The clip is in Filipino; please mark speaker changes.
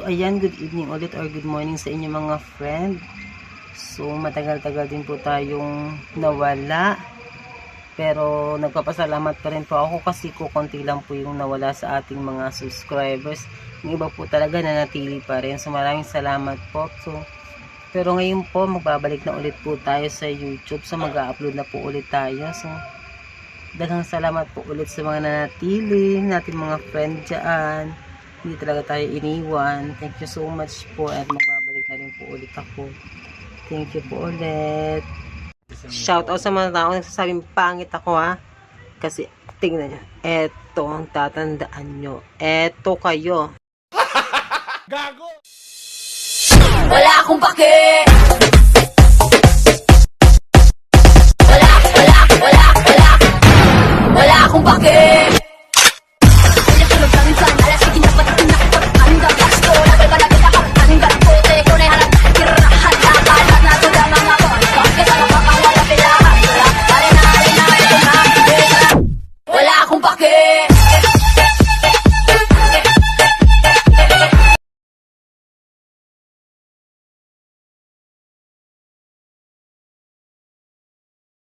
Speaker 1: Ayan, good evening ulit or good morning sa inyo mga friend. So, matagal-tagal din po tayong nawala. Pero nagpapasalamat pa rin po ako kasi ko lang po yung nawala sa ating mga subscribers. Yung iba po talaga nanatili pa rin. So, maraming salamat po. So, pero ngayon po, magbabalik na ulit po tayo sa YouTube. So, mag-upload na po ulit tayo. So, daghang salamat po ulit sa mga nanatili, natin mga friend dyan hindi talaga tayo iniwan. Thank you so much po at magbabalik na rin po ulit ako. Thank you po ulit. Shout out sa mga tao nagsasabing pangit ako ha. Kasi tingnan nyo. Eto ang tatandaan nyo. Eto kayo. Gago!
Speaker 2: Wala akong pake! Wala, wala, wala, wala! Wala akong pake! Wala akong pake!